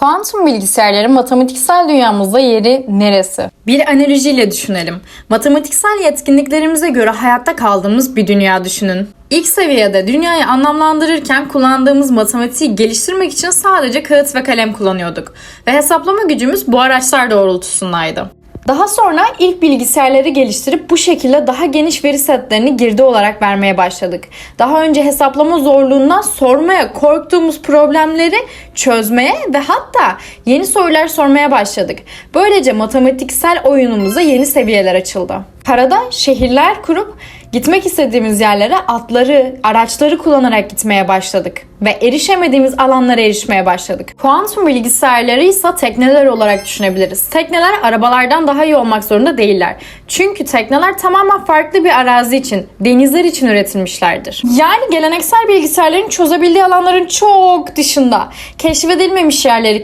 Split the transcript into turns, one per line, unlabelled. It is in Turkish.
Kuantum bilgisayarların matematiksel dünyamızda yeri neresi?
Bir analojiyle düşünelim. Matematiksel yetkinliklerimize göre hayatta kaldığımız bir dünya düşünün. İlk seviyede dünyayı anlamlandırırken kullandığımız matematiği geliştirmek için sadece kağıt ve kalem kullanıyorduk. Ve hesaplama gücümüz bu araçlar doğrultusundaydı. Daha sonra ilk bilgisayarları geliştirip bu şekilde daha geniş veri setlerini girdi olarak vermeye başladık. Daha önce hesaplama zorluğundan sormaya korktuğumuz problemleri çözmeye ve hatta yeni sorular sormaya başladık. Böylece matematiksel oyunumuza yeni seviyeler açıldı. Karada şehirler kurup gitmek istediğimiz yerlere atları, araçları kullanarak gitmeye başladık ve erişemediğimiz alanlara erişmeye başladık. Kuantum bilgisayarları ise tekneler olarak düşünebiliriz. Tekneler arabalardan daha iyi olmak zorunda değiller. Çünkü tekneler tamamen farklı bir arazi için, denizler için üretilmişlerdir. Yani geleneksel bilgisayarların çözebildiği alanların çok dışında, keşfedilmemiş yerleri